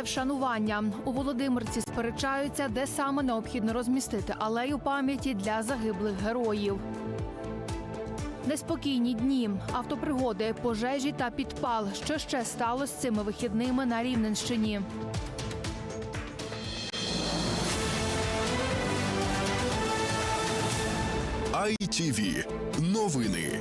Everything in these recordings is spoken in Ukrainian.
відбувається вшанування. У Володимирці сперечаються, де саме необхідно розмістити алею пам'яті для загиблих героїв. Неспокійні дні, автопригоди, пожежі та підпал. Що ще сталося цими вихідними на Рівненщині? ITV. Новини.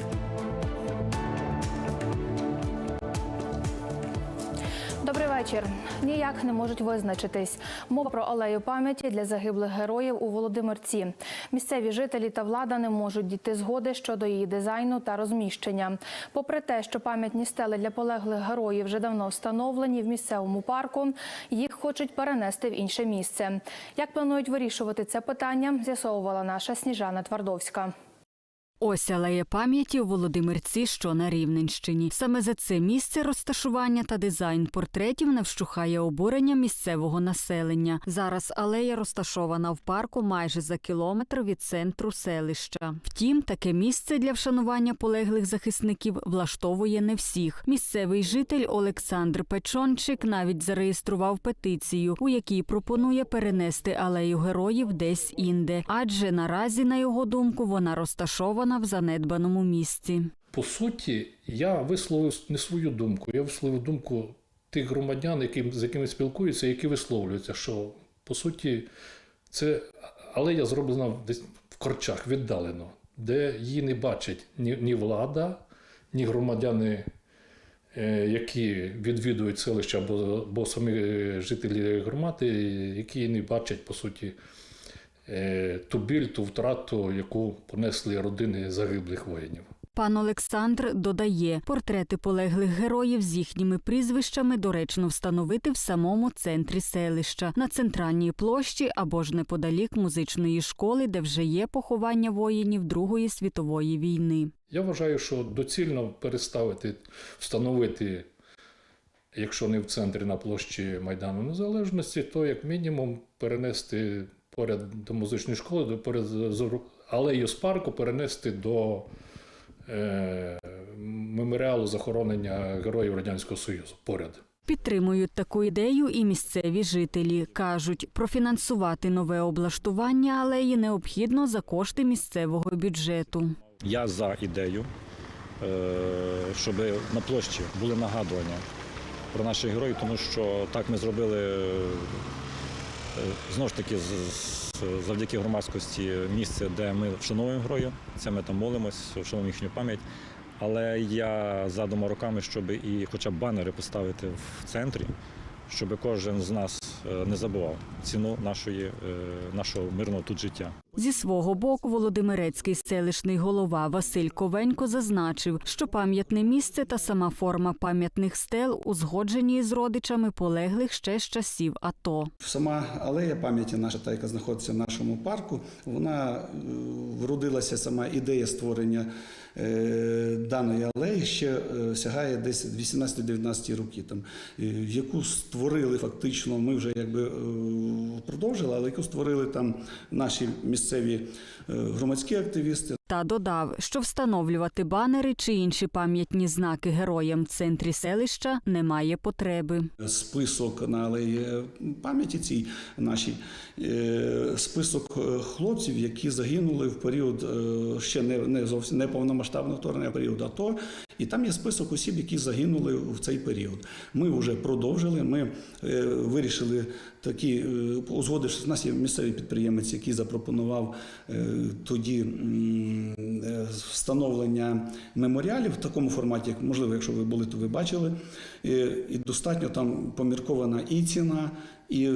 Вечір. Ніяк не можуть визначитись. Мова про алею пам'яті для загиблих героїв у Володимирці. Місцеві жителі та влада не можуть дійти згоди щодо її дизайну та розміщення. Попри те, що пам'ятні стели для полеглих героїв вже давно встановлені в місцевому парку, їх хочуть перенести в інше місце. Як планують вирішувати це питання, з'ясовувала наша Сніжана Твардовська. Ось алея пам'яті у Володимирці, що на Рівненщині. Саме за це місце розташування та дизайн портретів не вщухає обурення місцевого населення. Зараз алея розташована в парку майже за кілометр від центру селища. Втім, таке місце для вшанування полеглих захисників влаштовує не всіх. Місцевий житель Олександр Печончик навіть зареєстрував петицію, у якій пропонує перенести алею героїв десь інде, адже наразі, на його думку, вона розташована в занедбаному місці. По суті, я висловив не свою думку, я висловив думку тих громадян, які, з якими спілкуються, які висловлюються, що по суті це алея зроблена десь в корчах віддалено, де її не бачать ні, ні влада, ні громадяни, е, які відвідують селище, або, або самі е, жителі громади, які не бачать по суті ту біль, ту втрату, яку понесли родини загиблих воїнів. Пан Олександр додає, портрети полеглих героїв з їхніми прізвищами доречно встановити в самому центрі селища, на центральній площі або ж неподалік музичної школи, де вже є поховання воїнів Другої світової війни. Я вважаю, що доцільно переставити, встановити, якщо не в центрі на площі Майдану Незалежності, то як мінімум перенести поряд до музичної школи, до поряд з алею з парку перенести до е, меморіалу захоронення героїв Радянського Союзу поряд. Підтримують таку ідею і місцеві жителі. Кажуть, профінансувати нове облаштування алеї необхідно за кошти місцевого бюджету. Я за ідею, е, щоб на площі були нагадування про наших героїв, тому що так ми зробили знову ж таки завдяки громадськості місце, де ми вшановуємо грою, Це ми там молимось, вшановуємо їхню пам'ять. Але я задума роками, щоб і хоча б банери поставити в центрі, щоб кожен з нас е, не забував ціну нашої, е, нашого мирного тут життя. Зі свого боку, Володимирецький селищний голова Василь Ковенько зазначив, що пам'ятне місце та сама форма пам'ятних стел узгоджені з родичами полеглих ще з часів АТО. Сама алея пам'яті наша, та яка знаходиться в нашому парку, вона е, вродилася сама ідея створення е, даної алеї ще е, сягає десь 18-19 роки, там, яку створили фактично, ми вже якби продовжили, але яку створили там наші місцеві е, громадські активісти, Та додав, що встановлювати банери чи інші пам'ятні знаки героям в центрі селища немає потреби. список на алеї пам'яті цій нашій е, список е, хлопців, які загинули в період е, ще не, не зовсім не повномасштабного вторгнення, період АТО. І там є список осіб, які загинули в цей період. Ми вже продовжили. Ми вирішили такі узгодивши, у нас є місцевий підприємець, який запропонував тоді встановлення меморіалів в такому форматі, як можливо, якщо ви були, то ви бачили. Е, І достатньо там поміркована і ціна, і е,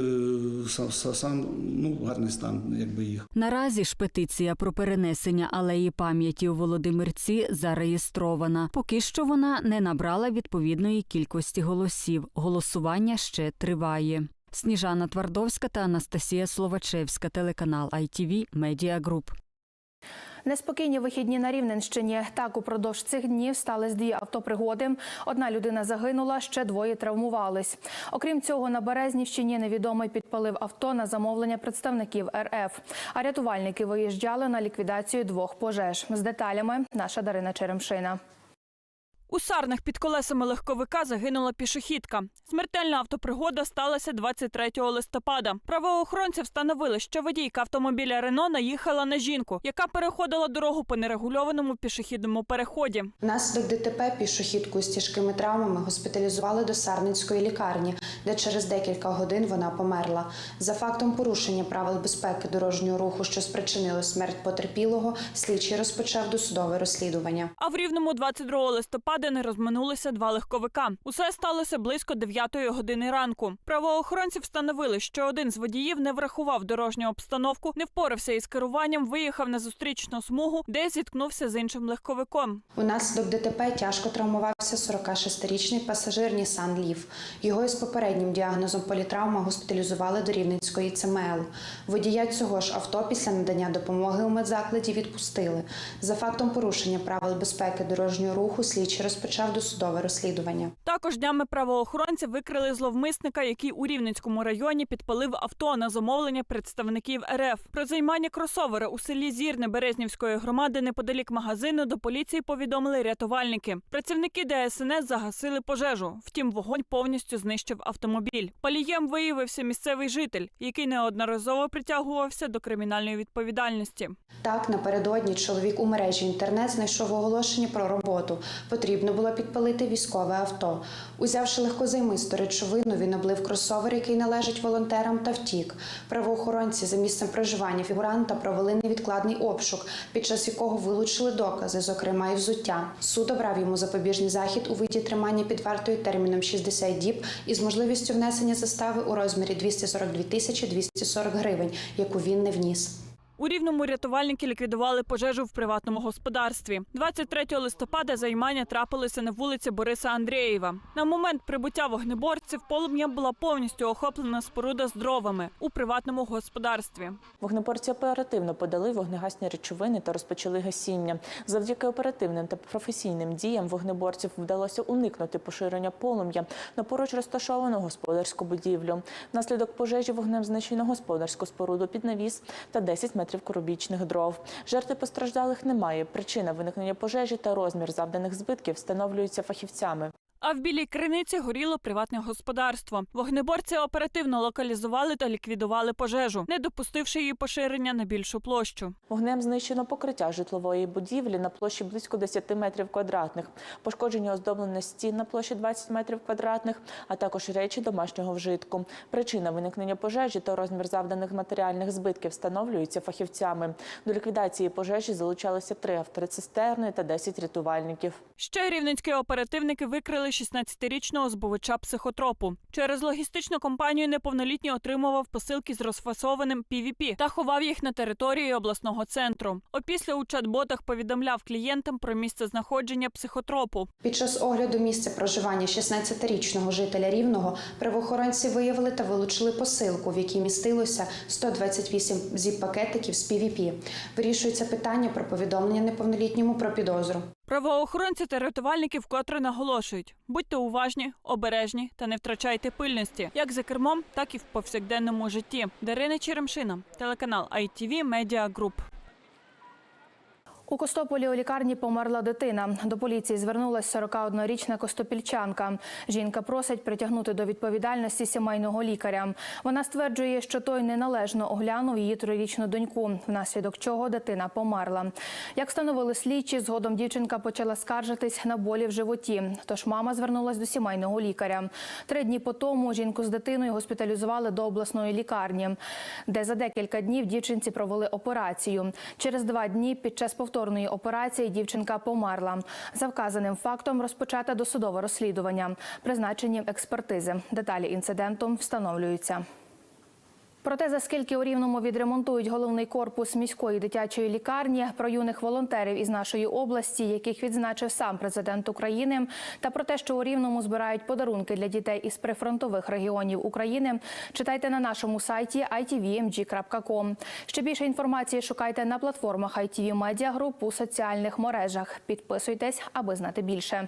са- са- сам ну, гарний стан, якби їх. Наразі ж петиція про перенесення алеї пам'яті у Володимирці зареєстрована. Поки що вона не набрала відповідної кількості голосів. Голосування ще триває. Сніжана Твардовська та Анастасія Словачевська, телеканал ITV Media Group. Неспокійні вихідні на Рівненщині. Так, упродовж цих днів стались дві автопригоди. Одна людина загинула, ще двоє травмувались. Окрім цього, на Березнівщині невідомий підпалив авто на замовлення представників РФ. А рятувальники виїжджали на ліквідацію двох пожеж. З деталями наша Дарина Черемшина. У Сарнах під колесами легковика загинула пішохідка. Смертельна автопригода сталася 23 листопада. Правоохоронці встановили, що водійка автомобіля Рено наїхала на жінку, яка переходила дорогу по нерегульованому пішохідному переході. Внаслідок ДТП пішохідку з тяжкими травмами госпіталізували до Сарненської лікарні, де через декілька годин вона померла. За фактом порушення правил безпеки дорожнього руху, що спричинило смерть потерпілого, слідчий розпочав досудове розслідування. А в рівному 22 листопада не розминулися два легковика. Усе сталося близько 9 години ранку. Правоохоронці встановили, що один з водіїв не врахував дорожню обстановку, не впорався із керуванням, виїхав на зустрічну смугу, де зіткнувся з іншим легковиком. Унаслідок ДТП тяжко травмувався 46-річний пасажир Нісан Лів. Його із попереднім діагнозом політравма госпіталізували до Рівненської ЦМЛ. Водія цього ж авто після надання допомоги у медзакладі відпустили. За фактом порушення правил безпеки дорожнього руху слідчий розпочав досудове розслідування. Також днями правоохоронці викрили зловмисника, який у Рівненському районі підпалив авто на замовлення представників РФ. Про займання кросовера у селі Зірне Березнівської громади неподалік магазину до поліції повідомили рятувальники. Працівники ДСНС загасили пожежу. Втім, вогонь повністю знищив автомобіль. Палієм виявився місцевий житель, який неодноразово притягувався до кримінальної відповідальності. Так, напередодні чоловік у мережі інтернет знайшов оголошення про роботу. Потрібно було підпалити військове авто. Узявши легкозаймисту речовину, він облив кросовер, який належить волонтерам, та втік. Правоохоронці за місцем проживання фігуранта провели невідкладний обшук, під час якого вилучили докази, зокрема і взуття. Суд обрав йому запобіжний захід у виді тримання під вартою терміном 60 діб із можливістю внесення застави у розмірі 242 тисячі 240 гривень, яку він не вніс. У рівному рятувальники ліквідували пожежу в приватному господарстві. 23 листопада займання трапилося на вулиці Бориса Андрієва. На момент прибуття вогнеборців полум'я була повністю охоплена споруда з дровами у приватному господарстві. Вогнеборці оперативно подали вогнегасні речовини та розпочали гасіння. Завдяки оперативним та професійним діям вогнеборців вдалося уникнути поширення полум'я на поруч розташовану господарську будівлю. Внаслідок пожежі вогнем знищено господарську споруду під навіс та 10 метрів кубічних дров. Жертви постраждалих немає. Причина виникнення пожежі та розмір завданих збитків встановлюються фахівцями. А в білій криниці горіло приватне господарство. Вогнеборці оперативно локалізували та ліквідували пожежу, не допустивши її поширення на більшу площу. Вогнем знищено покриття житлової будівлі на площі близько 10 метрів квадратних, пошкоджені оздоблення стін на площі 20 метрів квадратних, а також речі домашнього вжитку. Причина виникнення пожежі та розмір завданих матеріальних збитків встановлюються фахівцями. До ліквідації пожежі залучалися три автоцистерни та 10 рятувальників. Ще рівненські оперативники викрили 16-річного збувача психотропу. Через логістичну компанію неповнолітній отримував посилки з розфасованим PVP та ховав їх на території обласного центру. Опісля у чат-ботах повідомляв клієнтам про місце знаходження психотропу. Під час огляду місця проживання 16-річного жителя Рівного правоохоронці виявили та вилучили посилку, в якій містилося 128 зіп-пакетиків з PVP. Вирішується питання про повідомлення неповнолітньому про підозру. Правоохоронці та рятувальники вкотре наголошують: будьте уважні, обережні та не втрачайте пильності, як за кермом, так і в повсякденному житті. Дарина Черемшина, телеканал ITV Media Group. У Костополі у лікарні померла дитина. До поліції звернулася 41-річна костопільчанка. Жінка просить притягнути до відповідальності сімейного лікаря. Вона стверджує, що той неналежно оглянув її трирічну доньку, внаслідок чого дитина померла. Як встановили слідчі, згодом дівчинка почала скаржитись на болі в животі. Тож мама звернулася до сімейного лікаря. Три дні по тому жінку з дитиною госпіталізували до обласної лікарні, де за декілька днів дівчинці провели операцію. Через два дні під час повторної операції дівчинка померла. За вказаним фактом розпочато досудове розслідування. Призначені експертизи. Деталі інциденту встановлюються. Про те, за скільки у Рівному відремонтують головний корпус міської дитячої лікарні, про юних волонтерів із нашої області, яких відзначив сам президент України, та про те, що у Рівному збирають подарунки для дітей із прифронтових регіонів України, читайте на нашому сайті itvmg.com. Ще більше інформації шукайте на платформах ITV Media Group у соціальних мережах. Підписуйтесь, аби знати більше.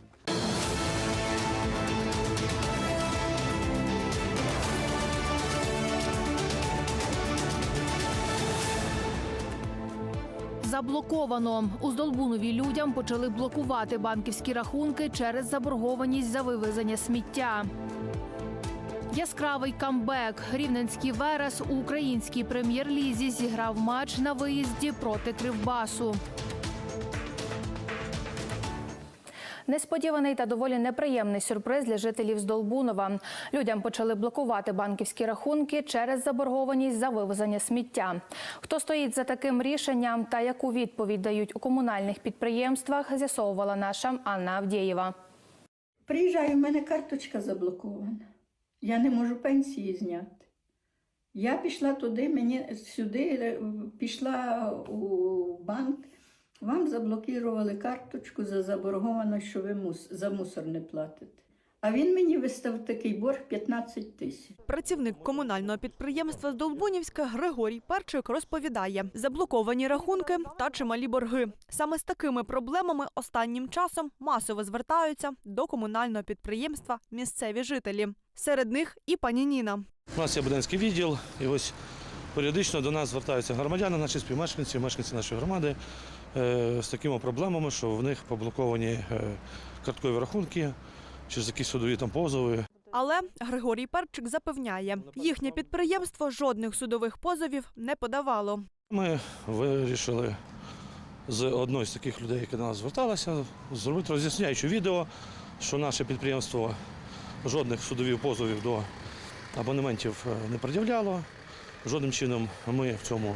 Заблоковано у Здолбунові людям почали блокувати банківські рахунки через заборгованість за вивезення сміття. Яскравий камбек. Рівненський Верес у українській прем'єр-лізі зіграв матч на виїзді проти Кривбасу. Несподіваний та доволі неприємний сюрприз для жителів Здолбунова. Людям почали блокувати банківські рахунки через заборгованість за вивезення сміття. Хто стоїть за таким рішенням та яку відповідь дають у комунальних підприємствах, з'ясовувала наша Анна Авдєєва. Приїжджаю, в мене карточка заблокована. Я не можу пенсії зняти. Я пішла туди, мені сюди е, пішла у банк. Вам заблокували карточку за заборгованість, що ви мус, за мусор не платите. А він мені виставив такий борг 15 тисяч. Працівник комунального підприємства Здолбунівське Григорій Перчик розповідає, заблоковані рахунки та чималі борги. Саме з такими проблемами останнім часом масово звертаються до комунального підприємства місцеві жителі. Серед них і пані Ніна. У нас є Буденський відділ, і ось періодично до нас звертаються громадяни, наші співмешканці, мешканці нашої громади з такими проблемами, що в них поблоковані е, карткові рахунки через якісь судові там позови. Але Григорій Перчик запевняє, їхнє підприємство жодних судових позовів не подавало. Ми вирішили з одної з таких людей, яка до нас зверталася, зробити роз'ясняюче відео, що наше підприємство жодних судових позовів до абонементів е, не пред'являло. Жодним чином ми в цьому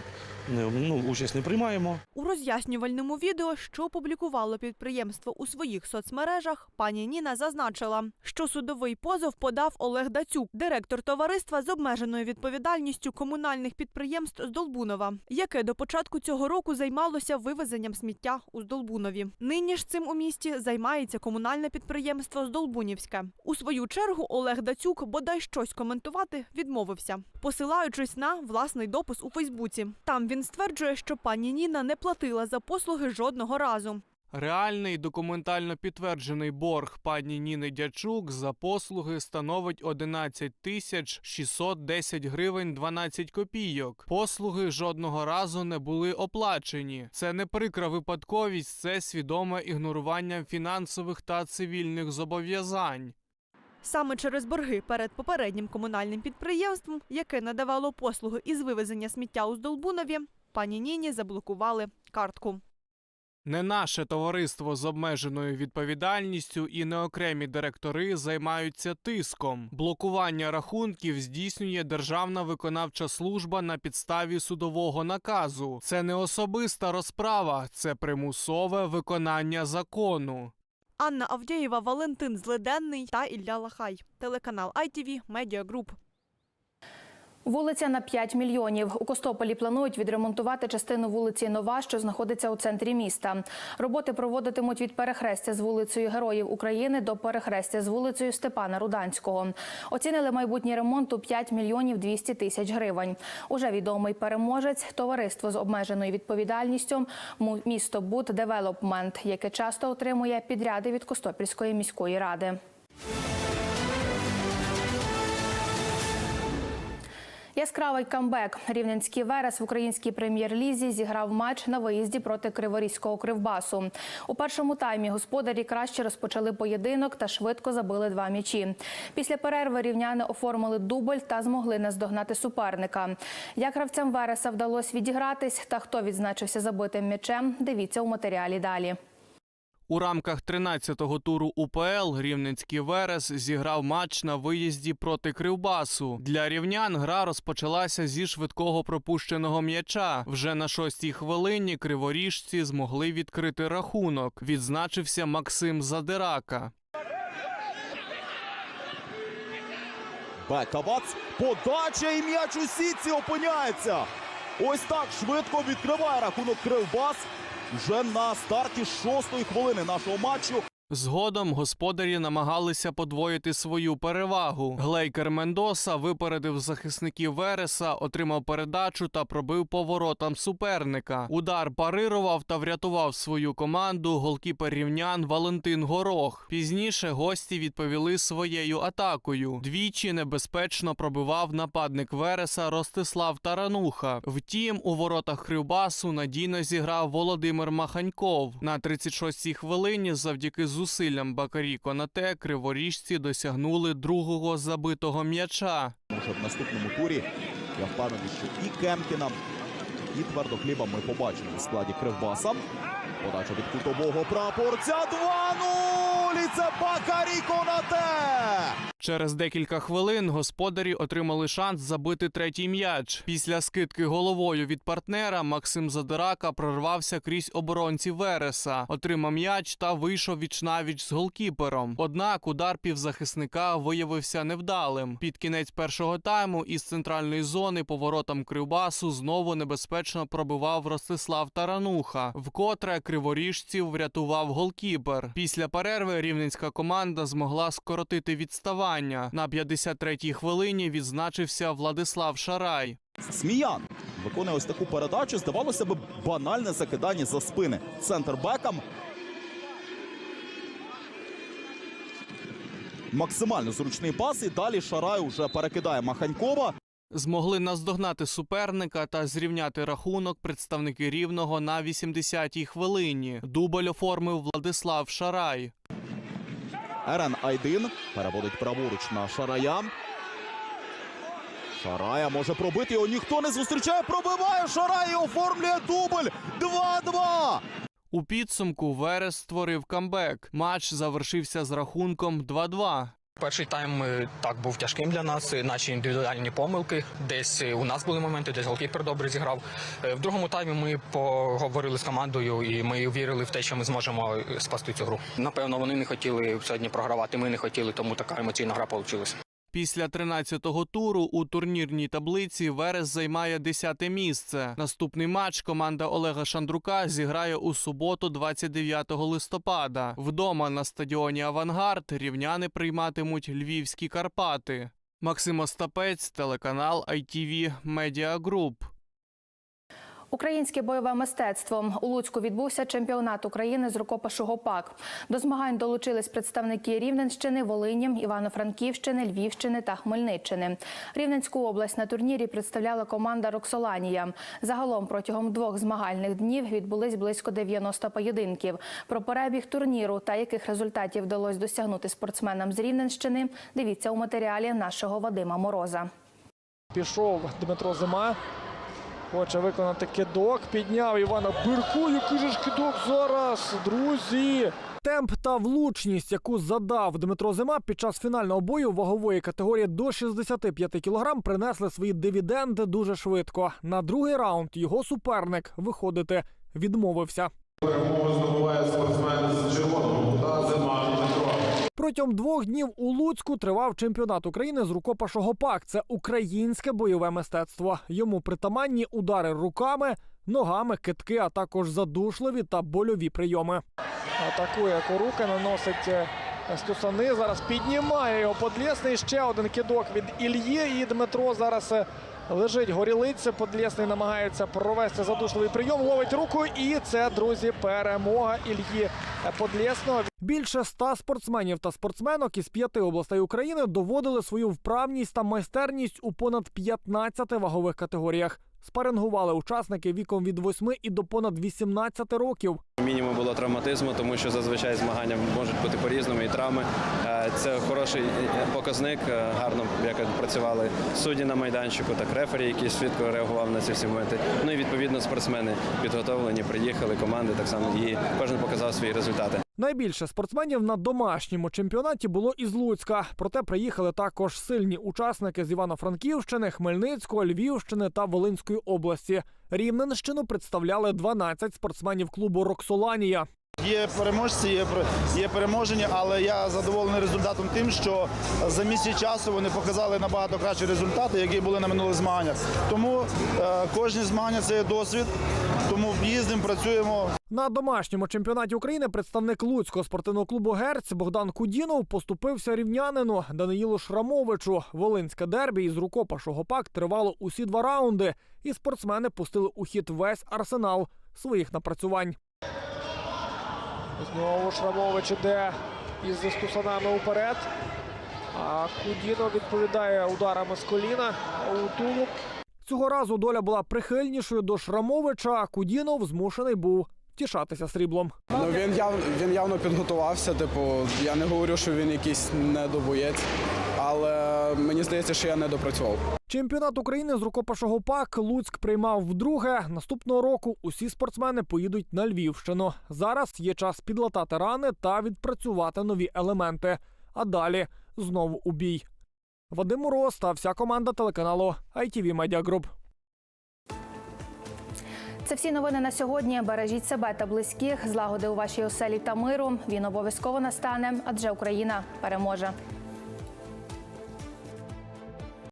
ну, участь не приймаємо. У роз'яснювальному відео, що опублікувало підприємство у своїх соцмережах, пані Ніна зазначила, що судовий позов подав Олег Дацюк, директор товариства з обмеженою відповідальністю комунальних підприємств з Долбунова, яке до початку цього року займалося вивезенням сміття у Здолбунові. Нині ж цим у місті займається комунальне підприємство Здолбунівське. У свою чергу Олег Дацюк бодай щось коментувати відмовився, посилаючись на власний допис у Фейсбуці. Там він стверджує, що пані Ніна не платила за послуги жодного разу. Реальний документально підтверджений борг пані Ніни Дячук за послуги становить 11 тисяч 610 гривень 12 копійок. Послуги жодного разу не були оплачені. Це не прикра випадковість, це свідоме ігнорування фінансових та цивільних зобов'язань. Саме через борги перед попереднім комунальним підприємством, яке надавало послуги із вивезення сміття у Здолбунові, пані Ніні заблокували картку. Не наше товариство з обмеженою відповідальністю і не окремі директори займаються тиском. Блокування рахунків здійснює Державна виконавча служба на підставі судового наказу. Це не особиста розправа, це примусове виконання закону. Анна Авдєєва, Валентин Злиденний та Ілля Лахай. Телеканал ITV Медіа Group. Вулиця на 5 мільйонів. У Костополі планують відремонтувати частину вулиці Нова, що знаходиться у центрі міста. Роботи проводитимуть від перехрестя з вулицею Героїв України до перехрестя з вулицею Степана Руданського. Оцінили майбутній ремонт у 5 мільйонів 200 тисяч гривень. Уже відомий переможець товариство з обмеженою відповідальністю «Му- місто Буд Девелопмент, яке часто отримує підряди від Костопільської міської ради. Яскравий камбек. Рівненський Верес в українській прем'єр-лізі зіграв матч на виїзді проти Криворізького Кривбасу. У першому таймі господарі краще розпочали поєдинок та швидко забили два м'ячі. Після перерви рівняни оформили дубль та змогли наздогнати суперника. Як гравцям Вереса вдалося відігратись та хто відзначився забитим м'ячем, дивіться у матеріалі далі. У рамках 13-го туру УПЛ Рівненський Верес зіграв матч на виїзді проти Кривбасу. Для рівнян гра розпочалася зі швидкого пропущеного м'яча. Вже на шостій хвилині криворіжці змогли відкрити рахунок. Відзначився Максим Задирака. Бекабац. Подача і м'яч у сітці опиняється. Ось так швидко відкриває рахунок Кривбас вже на старті шостої хвилини нашого матчу. Згодом господарі намагалися подвоїти свою перевагу. Глейкер Мендоса випередив захисників Вереса, отримав передачу та пробив поворотам суперника. Удар парирував та врятував свою команду голкіпер рівнян Валентин Горох. Пізніше гості відповіли своєю атакою. Двічі небезпечно пробивав нападник Вереса Ростислав Тарануха. Втім, у воротах Кривбасу надійно зіграв Володимир Маханьков. На 36-й хвилині завдяки зусиллям Бакарі Конате криворіжці досягнули другого забитого м'яча. Може, в наступному турі я впевнений, що і Кемкіна, і твердохліба ми побачимо у складі Кривбаса. Подача від кутового прапорця 2-0! І це Бакарі Конате! Через декілька хвилин господарі отримали шанс забити третій м'яч. Після скидки головою від партнера Максим Задирака прорвався крізь оборонці Вереса, отримав м'яч та вийшов вічнавіч з голкіпером. Однак удар півзахисника виявився невдалим. Під кінець першого тайму із центральної зони поворотам Кривбасу знову небезпечно пробивав Ростислав Тарануха. Вкотре криворіжців врятував голкіпер. Після перерви рівненська команда змогла скоротити відставання. На 53-й хвилині відзначився Владислав Шарай. Сміян виконує ось таку передачу. Здавалося б, банальне закидання за спини. Центр бекам. Максимально зручний пас. І далі Шарай вже перекидає Маханькова. Змогли наздогнати суперника та зрівняти рахунок представники рівного на 80-й хвилині. Дубль оформив Владислав Шарай. Ерен Айдин переводить праворуч на Шарая. Шарая може пробити його. Ніхто не зустрічає. Пробиває Шарай і оформлює дубль. 2-2. У підсумку Верес створив камбек. Матч завершився з рахунком 2-2. Перший тайм е, так був тяжким для нас. е, Наші індивідуальні помилки. Десь е, у нас були моменти, десь голкіпер добре зіграв. В другому таймі ми поговорили з командою і ми вірили в те, що ми зможемо спасти цю гру. Напевно, вони не хотіли сьогодні програвати. Ми не хотіли, тому така емоційна гра вийшла. Після 13-го туру у турнірній таблиці Верес займає 10-те місце. Наступний матч команда Олега Шандрука зіграє у суботу, 29 листопада. Вдома на стадіоні Авангард рівняни прийматимуть львівські Карпати. Максим Остапець, телеканал ITV Media Group. Українське бойове мистецтво у Луцьку відбувся чемпіонат України з рукопишу ГОПАК. До змагань долучились представники Рівненщини, Волині, Івано-Франківщини, Львівщини та Хмельниччини. Рівненську область на турнірі представляла команда Роксоланія. Загалом протягом двох змагальних днів відбулись близько 90 поєдинків. Про перебіг турніру та яких результатів вдалося досягнути спортсменам з Рівненщини. Дивіться у матеріалі нашого Вадима Мороза. Пішов Дмитро Зима. Хоче виконати кидок. Підняв Івана Бирку. Який же ж кидок зараз, друзі. Темп та влучність, яку задав Дмитро Зима під час фінального бою вагової категорії до 65 кг, принесли свої дивіденди дуже швидко. На другий раунд його суперник виходити відмовився. Перемогу здобуває спортсмен з червоного кута зима Дмитро. Протягом двох днів у Луцьку тривав чемпіонат України з рукопашу ГОПАК. Це українське бойове мистецтво. Йому притаманні удари руками, ногами, китки, а також задушливі та больові прийоми. Атакує Корука, наносить е, стусани. Зараз піднімає його подлєсний. Ще один кидок від Ільї. І Дмитро зараз е, лежить горілиця. Подлєсний намагається провести задушливий прийом. Ловить руку. І це, друзі, перемога Ільї Подлєсного. Більше ста спортсменів та спортсменок із п'яти областей України доводили свою вправність та майстерність у понад 15 вагових категоріях. Спарингували учасники віком від 8 і до понад 18 років. Мінімум було травматизму, тому що зазвичай змагання можуть бути по-різному і травми. Е, Це хороший е, показник. Е, Гарно як працювали судді на майданчику, так рефері, який швидко реагував на ці всі моменти. Ну і відповідно спортсмени підготовлені, приїхали, команди так само і кожен показав свої результати. Найбільше спортсменів на домашньому чемпіонаті було із Луцька. Проте приїхали також сильні учасники з Івано-Франківщини, Хмельницького, Львівщини та Волинської області. Рівненщину представляли 12 спортсменів клубу Роксоланія. Є переможці, є, є переможені, але я задоволений результатом тим, що за місяць часу вони показали набагато кращі результати, які були на минулих змаганнях. Тому е, кожні змагання це є досвід. Тому їздимо, працюємо. На домашньому чемпіонаті України представник Луцького спортивного клубу Герць Богдан Кудінов поступився рівнянину Даниїлу Шрамовичу. Волинське дербі із рукопашу гопак тривало усі два раунди, і спортсмени пустили у хід весь арсенал своїх напрацювань. Знову Шрамович іде із застусанами уперед. А Кудіно відповідає ударами з коліна у тулуб. Цього разу доля була прихильнішою до Шрамовича. а Кудінов змушений був тішатися сріблом. Ну він яв він явно підготувався. Типу, я не говорю, що він якийсь недобоєць, але мені здається, що я не допрацював. Чемпіонат України з рукопашого пак Луцьк приймав вдруге. Наступного року усі спортсмени поїдуть на Львівщину. Зараз є час підлатати рани та відпрацювати нові елементи. А далі знову у бій. Вадим Мороз та вся команда телеканалу ITV Media Group. Це всі новини на сьогодні. Бережіть себе та близьких, злагоди у вашій оселі та миру. Він обов'язково настане, адже Україна переможе.